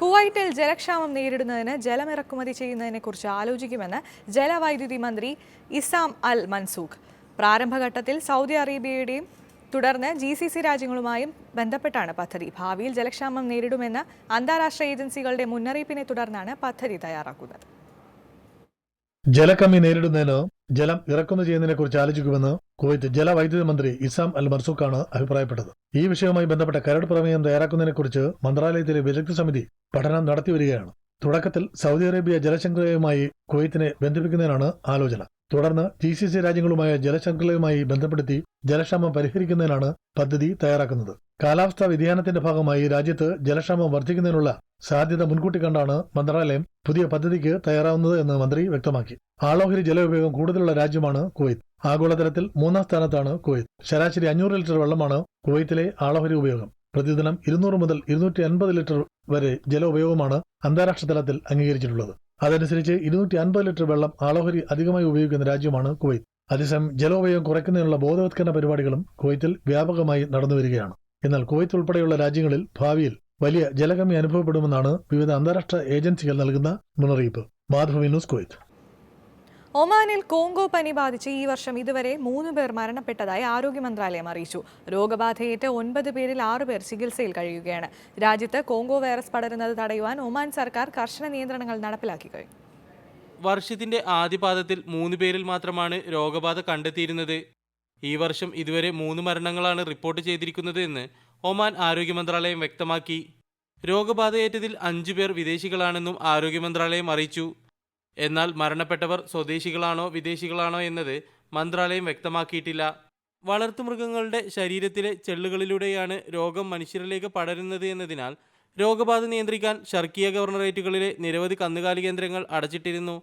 കുവൈറ്റിൽ ജലക്ഷാമം നേരിടുന്നതിന് ജലമിറക്കുമതി ചെയ്യുന്നതിനെക്കുറിച്ച് ആലോചിക്കുമെന്ന് ജലവൈദ്യുതി മന്ത്രി ഇസാം അൽ മൻസൂഖ്. പ്രാരംഭഘട്ടത്തിൽ സൗദി അറേബ്യയുടെയും തുടർന്ന് ജി സി സി രാജ്യങ്ങളുമായും ബന്ധപ്പെട്ടാണ് പദ്ധതി. ഭാവിയിൽ ജലക്ഷാമം നേരിടുമെന്ന അന്താരാഷ്ട്ര ഏജൻസികളുടെ മുന്നറിയിപ്പിനെ തുടർന്നാണ് പദ്ധതി തയ്യാറാക്കുന്നത്. ജലക്കമ്മി നേരിടുന്നതിന് ജലം ഇറക്കുമതി ചെയ്യുന്നതിനെ കുറിച്ച് ആലോചിക്കുമെന്ന് കുവൈത്ത് ജലവൈദ്യുതി മന്ത്രി ഇസാം അൽ മർസൂഖാണ് അഭിപ്രായപ്പെട്ടത്. ഈ വിഷയവുമായി ബന്ധപ്പെട്ട കരട് പ്രമേയം തയ്യാറാക്കുന്നതിനെക്കുറിച്ച് മന്ത്രാലയത്തിലെ വിദഗ്ധ സമിതി പഠനം നടത്തിവരികയാണ്. തുടക്കത്തിൽ സൗദി അറേബ്യ ജലശൃംഖലയുമായി കുവൈത്തിനെ ബന്ധിപ്പിക്കുന്നതിനാണ് ആലോചന. തുടർന്ന് ജി സി സി രാജ്യങ്ങളുമായ ജലശൃംഖലയുമായി ബന്ധപ്പെടുത്തി ജലക്ഷാമം പരിഹരിക്കുന്നതിനാണ് പദ്ധതി തയ്യാറാക്കുന്നത്. കാലാവസ്ഥാ വ്യതിയാനത്തിന്റെ ഭാഗമായി രാജ്യത്ത് ജലക്ഷാമം വർദ്ധിക്കുന്നതിനുള്ള സാധ്യത മുൻകൂട്ടി കണ്ടാണ് മന്ത്രാലയം പുതിയ പദ്ധതിക്ക് തയ്യാറാവുന്നത് എന്ന് മന്ത്രി വ്യക്തമാക്കി. ആളോഹരി ജലഉപയോഗം കൂടുതലുള്ള രാജ്യമാണ് കുവൈത്ത്. ആഗോളതലത്തിൽ മൂന്നാം സ്ഥാനത്താണ് കുവൈത്ത്. ശരാശരി അഞ്ഞൂറ് ലിറ്റർ വെള്ളമാണ് കുവൈത്തിലെ ആളോഹരി ഉപയോഗം. പ്രതിദിനം ഇരുന്നൂറ് മുതൽ ഇരുന്നൂറ്റി അൻപത് ലിറ്റർ വരെ ജല ഉപയോഗമാണ് അന്താരാഷ്ട്ര തലത്തിൽ അംഗീകരിച്ചിട്ടുള്ളത്. അതനുസരിച്ച് ഇരുന്നൂറ്റി അൻപത് ലിറ്റർ വെള്ളം ആളോഹരി അധികമായി ഉപയോഗിക്കുന്ന രാജ്യമാണ് കുവൈത്ത്. അതേസമയം ജലോപയോഗം കുറയ്ക്കുന്നതിനുള്ള ബോധവത്കരണ പരിപാടികളും കുവൈത്തിൽ വ്യാപകമായി നടന്നുവരികയാണ്. എന്നാൽ കുവൈത്ത് ഉൾപ്പെടെയുള്ള രാജ്യങ്ങളിൽ ഭാവിയിൽ വലിയ ജലകമ്മി അനുഭവപ്പെടുമെന്നാണ് വിവിധ അന്താരാഷ്ട്ര ഏജൻസികൾ നൽകുന്ന മുന്നറിയിപ്പ്. മാധവി ന്യൂസ് കുവൈത്ത്. ഒമാനിൽ കോങ്കോ പനി ബാധിച്ച് ഈ വർഷം ഇതുവരെ മൂന്ന് പേർ മരണപ്പെട്ടതായി ആരോഗ്യ മന്ത്രാലയം അറിയിച്ചു. രോഗബാധയേറ്റ് ഒൻപത് പേരിൽ ആറ് പേർ ചികിത്സയിൽ കഴിയുകയാണ്. രാജ്യത്ത് കോങ്കോ വൈറസ് പടരുന്നത് തടയുവാൻ ഒമാൻ സർക്കാർ കർശന നിയന്ത്രണങ്ങൾ നടപ്പിലാക്കി കഴിഞ്ഞു. വർഷത്തിന്റെ ആദ്യപാദത്തിൽ മൂന്ന് പേരിൽ മാത്രമാണ് രോഗബാധ കണ്ടെത്തിയിരുന്നത്. ഈ വർഷം ഇതുവരെ മൂന്ന് മരണങ്ങളാണ് റിപ്പോർട്ട് ചെയ്തിരിക്കുന്നത് എന്ന് ഒമാൻ ആരോഗ്യ മന്ത്രാലയം വ്യക്തമാക്കി. രോഗബാധയേറ്റതിൽ അഞ്ചു പേർ വിദേശികളാണെന്നും ആരോഗ്യ മന്ത്രാലയം അറിയിച്ചു. എന്നാൽ മരണപ്പെട്ടവർ സ്വദേശികളാണോ വിദേശികളാണോ എന്നത് മന്ത്രാലയം വ്യക്തമാക്കിയിട്ടില്ല. വളർത്തുമൃഗങ്ങളുടെ ശരീരത്തിലെ ചെള്ളുകളിലൂടെയാണ് രോഗം മനുഷ്യരിലേക്ക് പടരുന്നത് എന്നതിനാൽ രോഗബാധ നിയന്ത്രിക്കാൻ ഷർക്കിയ ഗവർണറേറ്റുകളിലെ നിരവധി കന്നുകാലി കേന്ദ്രങ്ങൾ അടച്ചിട്ടിരുന്നു.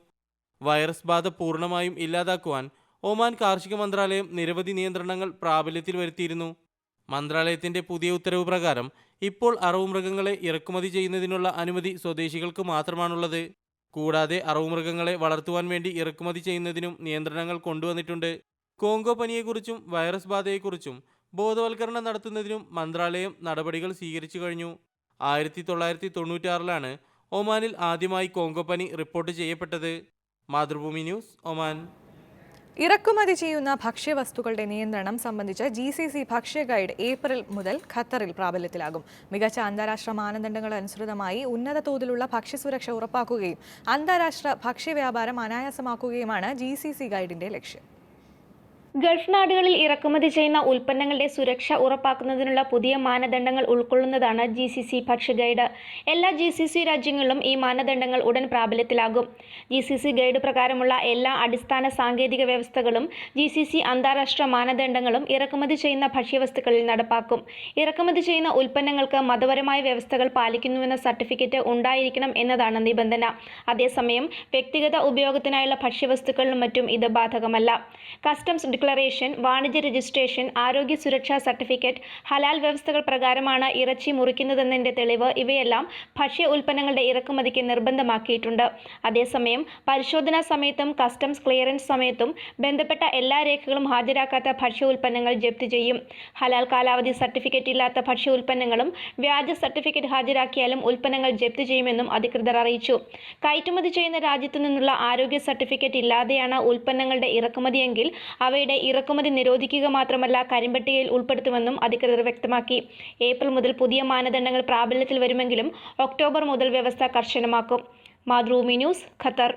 വൈറസ് ബാധ പൂർണമായും ഇല്ലാതാക്കുവാൻ ഒമാൻ കാർഷിക മന്ത്രാലയം നിരവധി നിയന്ത്രണങ്ങൾ പ്രാബല്യത്തിൽ വരുത്തിയിരുന്നു. മന്ത്രാലയത്തിന്റെ പുതിയ ഉത്തരവ് പ്രകാരം ഇപ്പോൾ അറവ് മൃഗങ്ങളെ ഇറക്കുമതി ചെയ്യുന്നതിനുള്ള അനുമതി സ്വദേശികൾക്ക് മാത്രമാണുള്ളത്. കൂടാതെ അറവുമൃഗങ്ങളെ വളർത്തുവാൻ വേണ്ടി ഇറക്കുമതി ചെയ്യുന്നതിനും നിയന്ത്രണങ്ങൾ കൊണ്ടുവന്നിട്ടുണ്ട്. കോങ്കോ പനിയെക്കുറിച്ചും വൈറസ് ബാധയെക്കുറിച്ചും ബോധവൽക്കരണം നടത്തുന്നതിനും മന്ത്രാലയം നടപടികൾ സ്വീകരിച്ചു കഴിഞ്ഞു. ആയിരത്തി തൊള്ളായിരത്തി തൊണ്ണൂറ്റാറിലാണ് ഒമാനിൽ ആദ്യമായി കോങ്കോ പനി റിപ്പോർട്ട് ചെയ്യപ്പെട്ടത്. Mathrubhumi news Oman. ഇറക്കുമതി ചെയ്യുന്ന ഭക്ഷ്യവസ്തുക്കളുടെ നിയന്ത്രണം സംബന്ധിച്ച ജി സി സി ഭക്ഷ്യ ഗൈഡ് ഏപ്രിൽ മുതൽ ഖത്തറിൽ പ്രാബല്യത്തിലാകും. മികച്ച അന്താരാഷ്ട്ര മാനദണ്ഡങ്ങൾ അനുസൃതമായി ഉന്നത തോതിലുള്ള ഭക്ഷ്യസുരക്ഷ ഉറപ്പാക്കുകയും അന്താരാഷ്ട്ര ഭക്ഷ്യവ്യാപാരം അനായാസമാക്കുകയുമാണ് ജി സി സി ഗൈഡിന്റെ ലക്ഷ്യം. ഗൾഫ് നാടുകളിൽ ഇറക്കുമതി ചെയ്യുന്ന ഉൽപ്പന്നങ്ങളുടെ സുരക്ഷ ഉറപ്പാക്കുന്നതിനുള്ള പുതിയ മാനദണ്ഡങ്ങൾ ഉൾക്കൊള്ളുന്നതാണ് ജി സി സി ഭക്ഷ്യ ഗൈഡ്. എല്ലാ ജി സി സി രാജ്യങ്ങളിലും ഈ മാനദണ്ഡങ്ങൾ ഉടൻ പ്രാബല്യത്തിലാകും. ജി സി സി ഗൈഡ് പ്രകാരമുള്ള എല്ലാ അടിസ്ഥാന സാങ്കേതിക വ്യവസ്ഥകളും ജി സി സി അന്താരാഷ്ട്ര മാനദണ്ഡങ്ങളും ഇറക്കുമതി ചെയ്യുന്ന ഭക്ഷ്യവസ്തുക്കളിൽ നടപ്പാക്കും. ഇറക്കുമതി ചെയ്യുന്ന ഉൽപ്പന്നങ്ങൾക്ക് മതപരമായ വ്യവസ്ഥകൾ പാലിക്കുന്നുവെന്ന സർട്ടിഫിക്കറ്റ് ഉണ്ടായിരിക്കണം എന്നതാണ് നിബന്ധന. അതേസമയം വ്യക്തിഗത ഉപയോഗത്തിനായുള്ള ഭക്ഷ്യവസ്തുക്കളിലും മറ്റും ഇത് ബാധകമല്ല. കസ്റ്റംസ് ഡിക്ലറേഷൻ വാണിജ്യ രജിസ്ട്രേഷൻ ആരോഗ്യ സുരക്ഷാ സർട്ടിഫിക്കറ്റ് ഹലാൽ വ്യവസ്ഥകൾ പ്രകാരമാണ് ഇറച്ചി മുറിക്കുന്നതെന്നതിന്റെ തെളിവ് ഇവയെല്ലാം ഭക്ഷ്യ ഉൽപ്പന്നങ്ങളുടെ ഇറക്കുമതിക്ക് നിർബന്ധമാക്കിയിട്ടുണ്ട്. അതേസമയം പരിശോധനാ സമയത്തും കസ്റ്റംസ് ക്ലിയറൻസ് സമയത്തും ബന്ധപ്പെട്ട എല്ലാ രേഖകളും ഹാജരാക്കാത്ത ഭക്ഷ്യ ഉൽപ്പന്നങ്ങൾ ജപ്തി ചെയ്യും. ഹലാൽ കാലാവധി സർട്ടിഫിക്കറ്റ് ഇല്ലാത്ത ഭക്ഷ്യ ഉൽപ്പന്നങ്ങളും വ്യാജ സർട്ടിഫിക്കറ്റ് ഹാജരാക്കിയാലും ഉൽപ്പന്നങ്ങൾ ജപ്തി ചെയ്യുമെന്നും അധികൃതർ അറിയിച്ചു. കയറ്റുമതി ചെയ്യുന്ന രാജ്യത്തു നിന്നുള്ള ആരോഗ്യ സർട്ടിഫിക്കറ്റ് ഇല്ലാതെയാണ് ഉൽപ്പന്നങ്ങളുടെ ഇറക്കുമതിയെങ്കിൽ അവയുടെ ഇറക്കുമതി നിരോധിക്കുക മാത്രമല്ല കരിമ്പട്ടികയിൽ ഉൾപ്പെടുത്തുമെന്നും അധികൃതർ വ്യക്തമാക്കി. ഏപ്രിൽ മുതൽ പുതിയ മാനദണ്ഡങ്ങൾ പ്രാബല്യത്തിൽ വരുമെങ്കിലും ഒക്ടോബർ മുതൽ വ്യവസ്ഥ കർശനമാക്കും. Mathrubhumi news Qatar.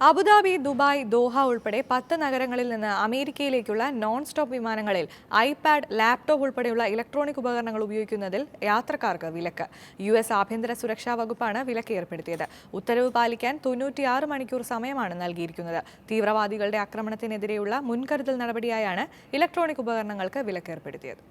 Abu Dhabi Dubai Doha ഉൾപ്പെടെ പത്ത് നഗരങ്ങളിൽ നിന്ന് അമേരിക്കയിലേക്കുള്ള നോൺ സ്റ്റോപ്പ് വിമാനങ്ങളിൽ ഐപാഡ് ലാപ്ടോപ്പ് ഉൾപ്പെടെയുള്ള ഇലക്ട്രോണിക് ഉപകരണങ്ങൾ ഉപയോഗിക്കുന്നതിൽ യാത്രക്കാർക്ക് വിലക്ക്. യു എസ് ആഭ്യന്തര സുരക്ഷാ വകുപ്പാണ് വിലക്ക് ഏർപ്പെടുത്തിയത്. ഉത്തരവ് പാലിക്കാൻ തൊണ്ണൂറ്റിയാറ് മണിക്കൂർ സമയമാണ് നൽകിയിരിക്കുന്നത്. തീവ്രവാദികളുടെ ആക്രമണത്തിനെതിരെയുള്ള മുൻകരുതൽ നടപടിയായാണ് ഇലക്ട്രോണിക് ഉപകരണങ്ങൾക്ക് വിലക്ക് ഏർപ്പെടുത്തിയത്.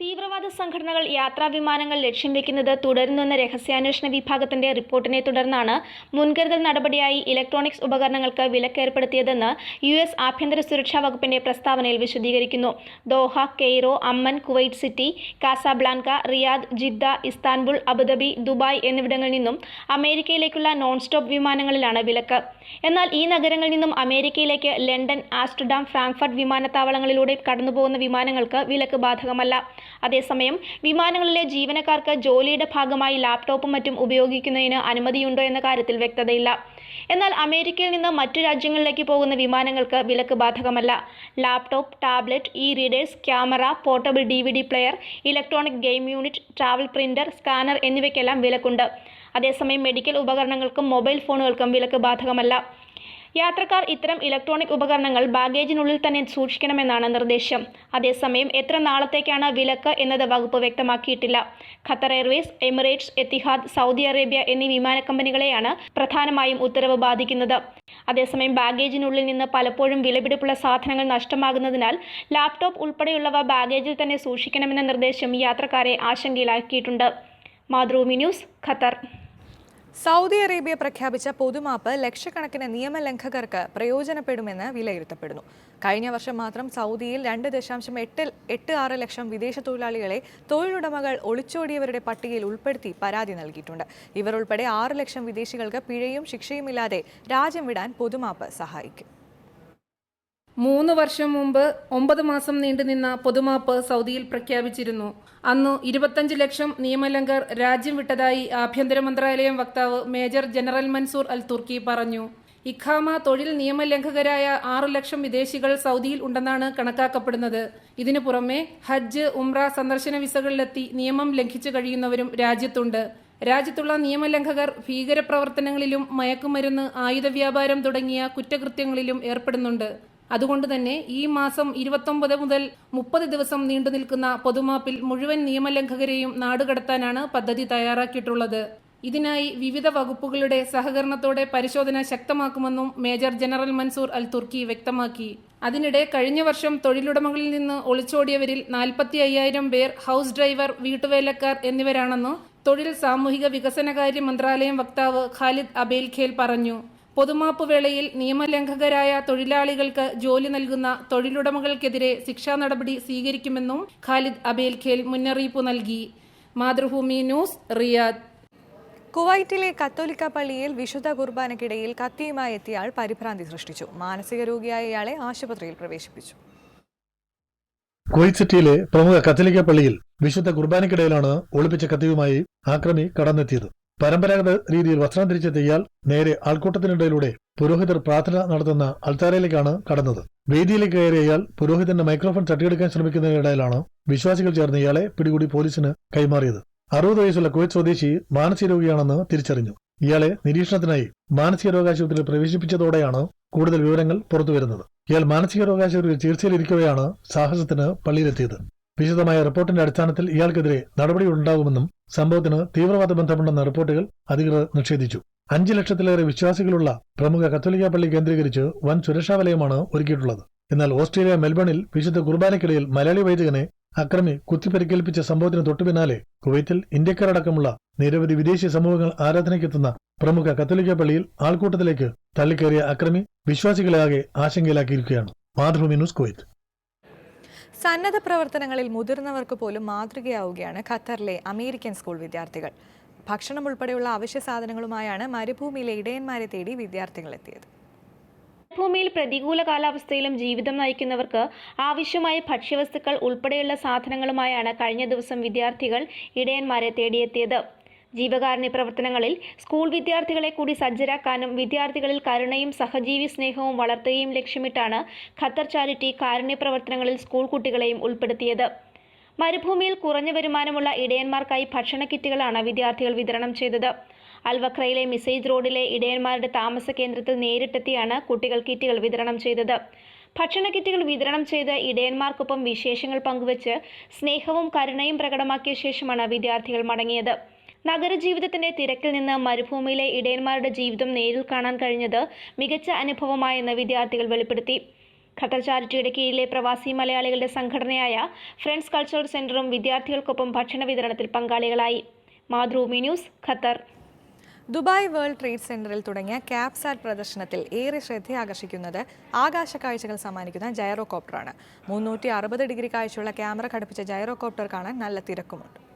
തീവ്രവാദ സംഘടനകൾ യാത്രാ വിമാനങ്ങൾ ലക്ഷ്യം വെക്കുന്നത് തുടരുന്നുവെന്ന രഹസ്യാന്വേഷണ വിഭാഗത്തിന്റെ റിപ്പോർട്ടിനെ തുടർന്നാണ് മുൻകരുതൽ നടപടിയായി ഇലക്ട്രോണിക്സ് ഉപകരണങ്ങൾക്ക് വിലക്കേർപ്പെടുത്തിയതെന്ന് യു എസ് ആഭ്യന്തര സുരക്ഷാ വകുപ്പിന്റെ പ്രസ്താവനയിൽ വിശദീകരിക്കുന്നു. Doha Cairo Amman Kuwait City Casablanca Riyadh Jeddah Istanbul Abu Dhabi Dubai എന്നിവിടങ്ങളിൽ നിന്നും അമേരിക്കയിലേക്കുള്ള നോൺ സ്റ്റോപ്പ് വിമാനങ്ങളിലാണ് വിലക്ക്. എന്നാൽ ഈ നഗരങ്ങളിൽ നിന്നും അമേരിക്കയിലേക്ക് ലണ്ടൻ ആസ്റ്റർഡാം ഫ്രാങ്ക്ഫർട്ട് വിമാനത്താവളങ്ങളിലൂടെ കടന്നുപോകുന്ന വിമാനങ്ങൾക്ക് വിലക്ക് ബാധകമല്ല. അതേസമയം വിമാനങ്ങളിലെ ജീവനക്കാർക്ക് ജോലിയുടെ ഭാഗമായി ലാപ്ടോപ്പും മറ്റും ഉപയോഗിക്കുന്നതിന് അനുമതിയുണ്ടോ എന്ന കാര്യത്തിൽ വ്യക്തതയില്ല. എന്നാൽ അമേരിക്കയിൽ നിന്ന് മറ്റു രാജ്യങ്ങളിലേക്ക് പോകുന്ന വിമാനങ്ങൾക്ക് വിലക്ക് ബാധകമല്ല. Laptop tablet e readers camera portable D V D player electronic game unit travel printer scanner എന്നിവയ്ക്കെല്ലാം വിലക്കുണ്ട്. അതേസമയം മെഡിക്കൽ ഉപകരണങ്ങൾക്കും മൊബൈൽ ഫോണുകൾക്കും വിലക്ക് ബാധകമല്ല. യാത്രക്കാർ ഇത്തരം ഇലക്ട്രോണിക് ഉപകരണങ്ങൾ ബാഗേജിനുള്ളിൽ തന്നെ സൂക്ഷിക്കണമെന്നാണ് നിർദ്ദേശം. അതേസമയം എത്ര നാളത്തേക്കാണ് വിലക്ക് എന്നത് വകുപ്പ് വ്യക്തമാക്കിയിട്ടില്ല. Qatar Airways Emirates Etihad Saudi Arabia എന്നീ വിമാന കമ്പനികളെയാണ് പ്രധാനമായും ഉത്തരവ് ബാധിക്കുന്നത്. അതേസമയം ബാഗേജിനുള്ളിൽ നിന്ന് പലപ്പോഴും വിലപിടിപ്പുള്ള സാധനങ്ങൾ നഷ്ടമാകുന്നതിനാൽ ലാപ്ടോപ്പ് ഉൾപ്പെടെയുള്ളവ ബാഗേജിൽ തന്നെ സൂക്ഷിക്കണമെന്ന നിർദ്ദേശം യാത്രക്കാരെ ആശങ്കയിലാക്കിയിട്ടുണ്ട്. Mathrubhumi news Qatar. Saudi Arabia പ്രഖ്യാപിച്ച പൊതുമാപ്പ് ലക്ഷക്കണക്കിന് നിയമലംഘകർക്ക് പ്രയോജനപ്പെടുമെന്ന് വിലയിരുത്തപ്പെടുന്നു. കഴിഞ്ഞ വർഷം മാത്രം സൗദിയിൽ രണ്ട് ദശാംശം എട്ട് എട്ട് ആറ് ലക്ഷം വിദേശ തൊഴിലാളികളെ തൊഴിലുടമകൾ ഒളിച്ചോടിയവരുടെ പട്ടികയിൽ ഉൾപ്പെടുത്തി പരാതി നൽകിയിട്ടുണ്ട്. ഇവർ ഉൾപ്പെടെ ആറ് ലക്ഷം വിദേശികൾക്ക് പിഴയും ശിക്ഷയുമില്ലാതെ രാജ്യം വിടാൻ പൊതുമാപ്പ് സഹായിക്കും. മൂന്ന് വർഷം മുമ്പ് ഒമ്പത് മാസം നീണ്ടുനിന്ന പൊതുമാപ്പ് സൗദിയിൽ പ്രഖ്യാപിച്ചിരുന്നു. അന്ന് ഇരുപത്തഞ്ച് ലക്ഷം നിയമലംഘർ രാജ്യം വിട്ടതായി ആഭ്യന്തര മന്ത്രാലയം വക്താവ് major general Mansour Al Turki പറഞ്ഞു. ഇഖാമ തൊഴിൽ നിയമലംഘകരായ ആറു ലക്ഷം വിദേശികൾ സൗദിയിൽ ഉണ്ടെന്നാണ് കണക്കാക്കപ്പെടുന്നത്. ഇതിനു പുറമെ ഹജ്ജ് ഉംറ സന്ദർശന വിസകളിലെത്തി നിയമം ലംഘിച്ചു കഴിയുന്നവരും രാജ്യത്തുണ്ട്. രാജ്യത്തുള്ള നിയമലംഘകർ ഭീകരപ്രവർത്തനങ്ങളിലും മയക്കുമരുന്ന് ആയുധ വ്യാപാരം തുടങ്ങിയ കുറ്റകൃത്യങ്ങളിലും ഏർപ്പെടുന്നുണ്ട്. അതുകൊണ്ട് തന്നെ ഈ മാസം ഇരുപത്തൊമ്പത് മുതൽ മുപ്പത് ദിവസം നീണ്ടു നിൽക്കുന്ന പൊതുമാപ്പിൽ മുഴുവൻ നിയമലംഘകരെയും നാടുകടത്താനാണ് പദ്ധതി തയ്യാറാക്കിയിട്ടുള്ളത്. ഇതിനായി വിവിധ വകുപ്പുകളുടെ സഹകരണത്തോടെ പരിശോധന ശക്തമാക്കുമെന്നും major general Mansour Al Turki വ്യക്തമാക്കി. അതിനിടെ കഴിഞ്ഞ വർഷം തൊഴിലുടമകളിൽ നിന്ന് ഒളിച്ചോടിയവരിൽ നാൽപ്പത്തി അയ്യായിരം പേർ ഹൌസ് ഡ്രൈവർ വീട്ടുവേലക്കാർ എന്നിവരാണെന്ന് തൊഴിൽ സാമൂഹിക വികസനകാര്യ മന്ത്രാലയം വക്താവ് ഖാലിദ് അബേൽഖേൽ പറഞ്ഞു. പൊതുമാപ്പ് വേളയിൽ നിയമലംഘകരായ തൊഴിലാളികൾക്ക് ജോലി നൽകുന്ന തൊഴിലുടമകൾക്കെതിരെ ശിക്ഷാ നടപടി സ്വീകരിക്കുമെന്നും ഖാലിദ് അബേൽഖേൽ മുന്നറിയിപ്പ് നൽകി. Mathrubhumi news Riyadh. കുവൈറ്റിലെ കത്തോലിക്ക പള്ളിയിൽ വിശുദ്ധ കുർബാനയ്ക്കിടയിൽ കത്തിയുമായി എത്തിയാൾ പരിഭ്രാന്തി സൃഷ്ടിച്ചു. മാനസിക രോഗിയായ ഇയാളെ ആശുപത്രിയിൽ പ്രവേശിപ്പിച്ചു. കുവൈറ്റ് സിറ്റിയിലെ പ്രമുഖ കത്തോലിക്ക പള്ളിയിൽ വിശുദ്ധ കുർബാനയ്ക്കിടയിലാണ് ഒളിപ്പിച്ച കത്തിയുമായി ആക്രമി കടന്നെത്തിയത്. പരമ്പരാഗത രീതിയിൽ വസ്ത്രം ധരിച്ച ഇയാൾ നേരെ ആൾക്കൂട്ടത്തിനിടയിലൂടെ പുരോഹിതർ പ്രാർത്ഥന നടത്തുന്ന അൾത്താരയിലേക്കാണ് കടന്നത്. വേദിയിലേക്ക് കയറിയയാൾ പുരോഹിതന്റെ മൈക്രോഫോൺ തട്ടിയെടുക്കാൻ ശ്രമിക്കുന്നതിനിടയിലാണ് വിശ്വാസികൾ ചേർന്ന് ഇയാളെ പിടികൂടി പോലീസിന് കൈമാറിയത്. അറുപത് വയസ്സുള്ള കുവൈറ്റ് സ്വദേശി മാനസിക രോഗിയാണെന്ന് തിരിച്ചറിഞ്ഞു. ഇയാളെ നിരീക്ഷണത്തിനായി മാനസിക രോഗാശുപത്രിയിൽ പ്രവേശിപ്പിച്ചതോടെയാണ് കൂടുതൽ വിവരങ്ങൾ പുറത്തുവരുന്നത്. ഇയാൾ മാനസിക രോഗാശുപത്രിയിൽ ചികിത്സയിലിരിക്കവെയാണ് സാഹസത്തിന് പള്ളിയിലെത്തിയത്. വിശദമായ റിപ്പോർട്ടിന്റെ അടിസ്ഥാനത്തിൽ ഇയാൾക്കെതിരെ നടപടി ഉണ്ടാകുമെന്നും സംഭവത്തിന് തീവ്രവാദ ബന്ധമുണ്ടെന്ന റിപ്പോർട്ടുകൾ അധികൃതർ നിഷേധിച്ചു. അഞ്ച് ലക്ഷത്തിലേറെ വിശ്വാസികളുള്ള പ്രമുഖ കത്തോലിക്ക പള്ളി കേന്ദ്രീകരിച്ച് വൻ സുരക്ഷാ വലയമാണ് ഒരുക്കിയിട്ടുള്ളത്. എന്നാൽ ഓസ്ട്രേലിയ മെൽബണിൽ വിശുദ്ധ കുർബാനയ്ക്കിടയിൽ മലയാളി വൈദികനെ അക്രമി കുത്തിപ്പരിക്കേൽപ്പിച്ച സംഭവത്തിന് തൊട്ടു പിന്നാലെ കുവൈത്തിൽ ഇന്ത്യക്കാരടക്കമുള്ള നിരവധി വിദേശ സമൂഹങ്ങൾ ആരാധനയ്ക്കെത്തുന്ന പ്രമുഖ കത്തോലിക്ക പള്ളിയിൽ ആൾക്കൂട്ടത്തിലേക്ക് തള്ളിക്കയറിയ അക്രമി വിശ്വാസികളെ ആകെ ആശങ്കയിലാക്കിയിരിക്കുകയാണ്. മാതൃഭൂമി ന്യൂസ് കുവൈറ്റ് സന്നദ്ധ പ്രവർത്തനങ്ങളിൽ മുതിർന്നവർക്ക് പോലും മാതൃകയാവുകയാണ് ഖത്തറിലെ അമേരിക്കൻ സ്കൂൾ വിദ്യാർത്ഥികൾ. ഭക്ഷണം ഉൾപ്പെടെയുള്ള അവശ്യ സാധനങ്ങളുമായാണ് മരുഭൂമിയിലെ ഇടയന്മാരെ തേടി വിദ്യാർത്ഥികൾ എത്തിയത്. ഭൂമിയിൽ പ്രതികൂല കാലാവസ്ഥയിലും ജീവിതം നയിക്കുന്നവർക്ക് ആവശ്യമായ ഭക്ഷ്യവസ്തുക്കൾ ഉൾപ്പെടെയുള്ള സാധനങ്ങളുമായാണ് കഴിഞ്ഞ ദിവസം വിദ്യാർത്ഥികൾ ഇടയന്മാരെ തേടിയെത്തിയത്. ജീവകാരുണ്യ പ്രവർത്തനങ്ങളിൽ സ്കൂൾ വിദ്യാർത്ഥികളെ കൂടി സജ്ജരാക്കാനും വിദ്യാർത്ഥികളിൽ കരുണയും സഹജീവി സ്നേഹവും വളർത്തുകയും ലക്ഷ്യമിട്ടാണ് ഖത്തർ ചാരിറ്റി കാരുണ്യ പ്രവർത്തനങ്ങളിൽ സ്കൂൾ കുട്ടികളെയും ഉൾപ്പെടുത്തിയത്. മരുഭൂമിയിൽ കുറഞ്ഞ വരുമാനമുള്ള ഇടയന്മാർക്കായി ഭക്ഷണ കിറ്റുകളാണ് വിദ്യാർത്ഥികൾ വിതരണം ചെയ്തത്. അൽവക്രയിലെ മിസൈജ് റോഡിലെ ഇടയന്മാരുടെ താമസ കേന്ദ്രത്തിൽ നേരിട്ടെത്തിയാണ് കുട്ടികൾ കിറ്റുകൾ വിതരണം ചെയ്തത്. ഭക്ഷണ കിറ്റുകൾ വിതരണം ചെയ്ത് ഇടയന്മാർക്കൊപ്പം വിശേഷങ്ങൾ പങ്കുവച്ച് സ്നേഹവും കരുണയും പ്രകടമാക്കിയ ശേഷമാണ് വിദ്യാർത്ഥികൾ മടങ്ങിയത്. നഗരജീവിതത്തിന്റെ തിരക്കിൽ നിന്ന് മരുഭൂമിയിലെ ഇടയന്മാരുടെ ജീവിതം നേരിൽ കാണാൻ കഴിഞ്ഞത് മികച്ച അനുഭവമായെന്ന് വിദ്യാർത്ഥികൾ വെളിപ്പെടുത്തി. ഖത്തർ ചാരിറ്റിയുടെ കീഴിലെ പ്രവാസി മലയാളികളുടെ സംഘടനയായ ഫ്രണ്ട്സ് കൾച്ചറൽ സെന്ററും വിദ്യാർത്ഥികൾക്കൊപ്പം ഭക്ഷണ വിതരണത്തിൽ പങ്കാളികളായി. Mathrubhumi news Qatar. Dubai world trade സെന്ററിൽ തുടങ്ങിയ ക്യാപ്സാറ്റ് പ്രദർശനത്തിൽ ഏറെ ശ്രദ്ധയാകർഷിക്കുന്നത് ആകാശ കാഴ്ചകൾ സമ്മാനിക്കുന്ന ജൈറോകോപ്റ്ററാണ് മുന്നൂറ്റി അറുപത് ഡിഗ്രി കാഴ്ചയുള്ള ക്യാമറ ഘടിപ്പിച്ച ജൈറോകോപ്റ്റർ കാണാൻ നല്ല തിരക്കുമുണ്ട്.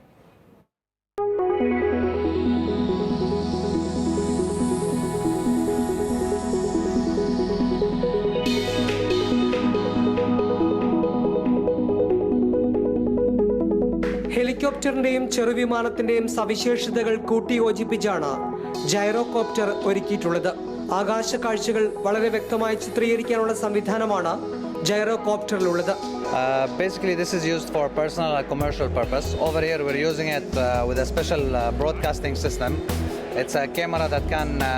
ഹെലികോപ്റ്ററിന്റെയും ചെറുവിമാനത്തിന്റെയും സവിശേഷതകൾ കൂട്ടിയോജിപ്പിച്ചാണ് ജൈറോകോപ്റ്റർ ഒരുക്കിയിട്ടുള്ളത് ആകാശ കാഴ്ചകൾ വളരെ വ്യക്തമായി ചിത്രീകരിക്കാനുള്ള സംവിധാനമാണ് ജൈറോകോപ്റ്ററിലുള്ളത് Uh, basically, this is used for personal and commercial purpose. Over here, we're using it uh, with a special uh, broadcasting system. It's a camera that can uh,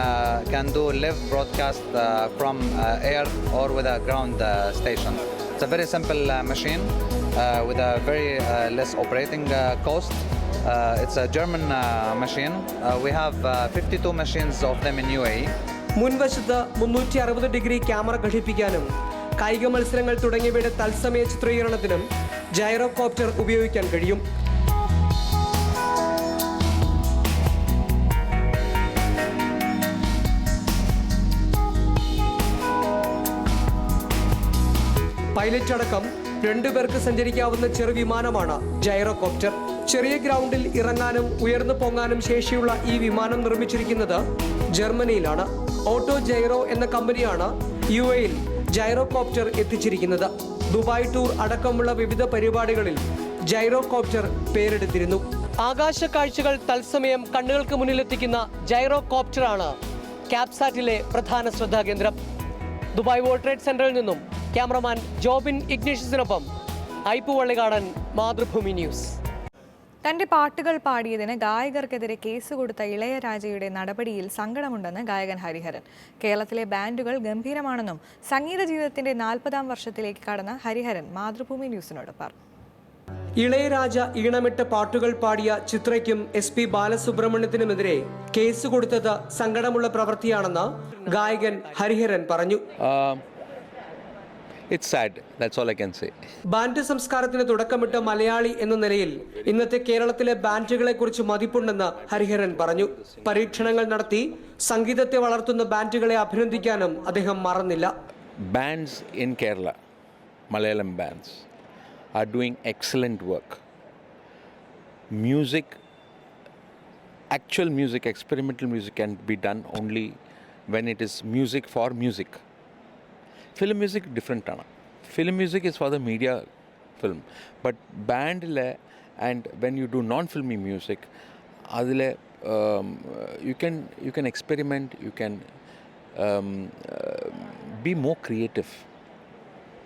can do live broadcast uh, from uh, air or with a ground uh, station. It's a very simple uh, machine uh, with a very uh, less operating uh, cost. Uh, it's a German uh, machine. Uh, we have uh, 52 machines of them in. UAE. മുൻവശത്ത് മുന്നൂറ്റി അറുപത് degree camera ഘടിപ്പിക്കാനും കായിക മത്സരങ്ങൾ തുടങ്ങിയവയുടെ തത്സമയ ചിത്രീകരണത്തിനും ജൈറോകോപ്റ്റർ ഉപയോഗിക്കാൻ കഴിയും pilot അടക്കം രണ്ടുപേർക്ക് സഞ്ചരിക്കാവുന്ന ചെറു വിമാനമാണ് ജൈറോകോപ്റ്റർ ചെറിയ ഗ്രൗണ്ടിൽ ഇറങ്ങാനും ഉയർന്നു പൊങ്ങാനും ശേഷിയുള്ള ഈ വിമാനം നിർമ്മിച്ചിരിക്കുന്നത് ജർമ്മനിയിലാണ്. ഓട്ടോ ജൈറോ എന്ന കമ്പനിയാണ് യു എയിൽ ജൈറോകോപ്റ്റർ എത്തിച്ചിരിക്കുന്നത്. ദുബായ് ടൂർ അടക്കമുള്ള വിവിധ പരിപാടികളിൽ ജൈറോകോപ്റ്റർ പേരെടുത്തിരുന്നു. ആകാശ കാഴ്ചകൾ തത്സമയം കണ്ണുകൾക്ക് മുന്നിലെത്തിക്കുന്ന ജൈറോകോപ്റ്ററാണ് ക്യാപ്സാറ്റിലെ പ്രധാന ശ്രദ്ധാകേന്ദ്രം. ദുബായ് വേൾഡ് ട്രേഡ് സെന്ററിൽ നിന്നും ക്യാമറമാൻ ജോബിൻ ഇഗ്നീഷ്യസിനൊപ്പം ഐപ്പു വള്ളികാടൻ മാതൃഭൂമി ന്യൂസ്. തന്റെ പാട്ടുകൾ പാടിയതിന് ഗായകർക്കെതിരെ കേസ് കൊടുത്ത ഇളയരാജയുടെ നടപടിയിൽ സങ്കടമുണ്ടെന്ന് ഗായകൻ ഹരിഹരൻ. കേരളത്തിലെ ബാൻഡുകൾ ഗംഭീരമാണെന്നും സംഗീത ജീവിതത്തിന്റെ നാൽപ്പതാം വർഷത്തിലേക്ക് കടന്ന ഹരിഹരൻ മാതൃഭൂമി ന്യൂസിനോട് പറഞ്ഞു. ഇളയരാജ ഈണമിട്ട് പാട്ടുകൾ പാടിയ ചിത്രയ്ക്കും എസ് പി ബാലസുബ്രഹ്മണ്യത്തിനുമെതിരെ കേസ് കൊടുത്തത് സങ്കടമുള്ള പ്രവൃത്തിയാണെന്ന് ഗായകൻ ഹരിഹരൻ പറഞ്ഞു. Uh, it's sad. That's all I can say. Band സംസ്കാരത്തിന് തുടക്കമിട്ട മലയാളി എന്ന നിലയിൽ ഇന്നത്തെ കേരളത്തിലെ ബാൻഡുകളെ കുറിച്ച് മതിപ്പുണ്ടെന്ന് ഹരിഹരൻ പറഞ്ഞു പരീക്ഷണങ്ങൾ നടത്തി സംഗീതത്തെ വളർത്തുന്ന ബാൻഡുകളെ അഭിനന്ദിക്കാനും അദ്ദേഹം മറന്നില്ല Bands in Kerala, Malayalam bands, are doing excellent work. Music, actual music, experimental music can be done only when it is music for music. Film music different ആണ്. Film music is for the media film but ബാൻഡിൽ and when you do non filmy music അതിൽ you can you can experiment you can be more creative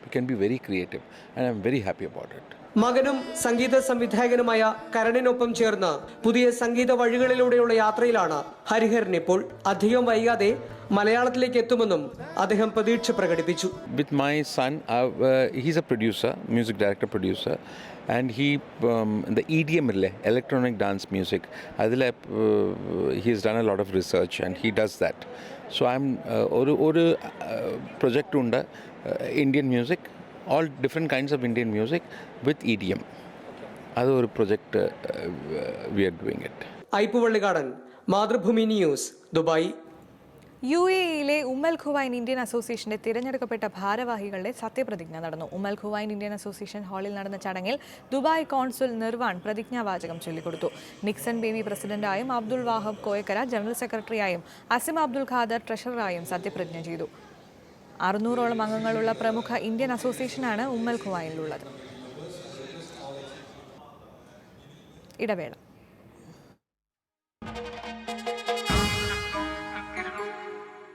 you can be very creative and I'm very happy about it മകനും സംഗീത സംവിധായകനുമായ കരണിനൊപ്പം ചേർന്ന് പുതിയ സംഗീത വഴികളിലൂടെയുള്ള യാത്രയിലാണ് ഹരിഹരൻ ഇപ്പോൾ അധികം വൈകാതെ മലയാളത്തിലേക്ക് എത്തുമെന്നും അദ്ദേഹം പ്രതീക്ഷ പ്രകടിപ്പിച്ചു. With my son he's a producer music director producer and he the E D M ഇല്ലേ, ഇലക്ട്രോണിക് ഡാൻസ് മ്യൂസിക് അതിൽ he's done a lot of research and he does that so I'm ഒരു ഒരു പ്രൊജക്റ്റ് ഉണ്ട് Indian music all different kinds of Indian music with E D M അത് ഒരു project we are doing it. ഐപ്പുവള്ളികാടൻ Mathrubhumi News Dubai. U A ഇയിലെ Umm al Quwain Indian അസോസിയേഷന്റെ തിരഞ്ഞെടുക്കപ്പെട്ട ഭാരവാഹികളുടെ സത്യപ്രതിജ്ഞ നടന്നു. ഉമ്മൽ ഖുവൈൻ ഇന്ത്യൻ അസോസിയേഷൻ ഹാളിൽ നടന്ന ചടങ്ങിൽ ദുബായ് കോൺസുൽ നിർവാൺ പ്രതിജ്ഞാവാചകം ചൊല്ലിക്കൊടുത്തു. നിക്സൺ ബേബി പ്രസിഡന്റായും അബ്ദുൾ വാഹബ് കോയക്കര ജനറൽ സെക്രട്ടറിയായും അസിം അബ്ദുൾ ഖാദർ ട്രഷററായും സത്യപ്രതിജ്ഞ ചെയ്തു. അറുന്നൂറോളം അംഗങ്ങളുള്ള പ്രമുഖ ഇന്ത്യൻ അസോസിയേഷനാണ് ഉമ്മൽ ഖുവായിലുള്ളത്. ഇടവേള.